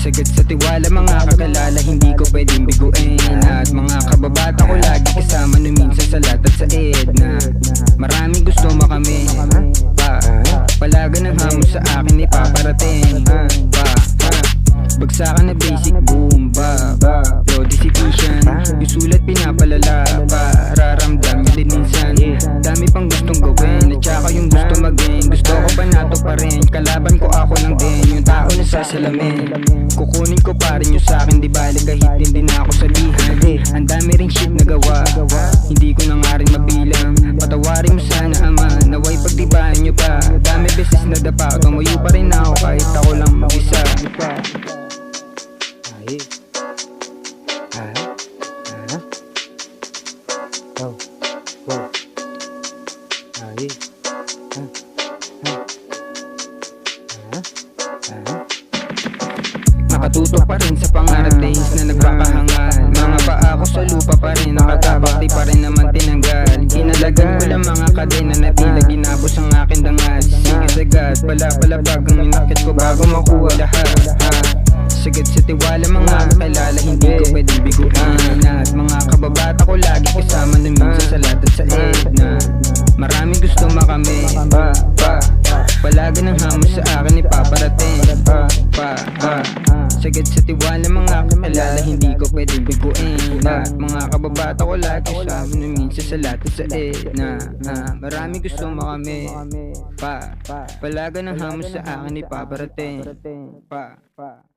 Sagad sa tiwala mga kakalala Hindi ko pwedeng biguin. At mga kababata ko lagi kasama no minsan sa lahat at sa edna. Maraming gusto makami Pa Palaga ng hamon sa akin ipaparating. Pa Bagsakan na basic boom ba Flow decision pa rin. Kalaban ko ako lang din. Yung tao na sa salamin Kukunin ko pa rin yung sakin Di balik kahit hindi na ako salihan Ang dami ring shit na gawa. Hindi ko na nga rin mabilang. Patawarin mo sana ama. Naway pagtibahan nyo pa. Dami beses na dapa. Tumayo pa rin ako kahit ako lang mag-isa. Ay. Ah. Oh. Oh. Ah. Nakatutok pa rin sa pangarap days na nagpapahangal Mga paa ko sa lupa pa rin Nakatabak di pa rin naman tinanggal Kinalagan ko lang mga kadena na tila ginabos ang akin dangal Sige sagad, pala pala bagang minakit ko bago makuha lahat ha? Sagad sa tiwala mga kakilala Hindi ko pwedeng biguan At mga Palaga ng hamon sa akin ipaparating pa, pa, pa. Sagad sa tiwala mga kakilala Hindi ko pwedeng biguin At mga kababata ko lagi kasama na minsan sa lahat at sa edna ah, Maraming gusto makami pa, Palaga ng hamon sa akin ipaparating pa, pa.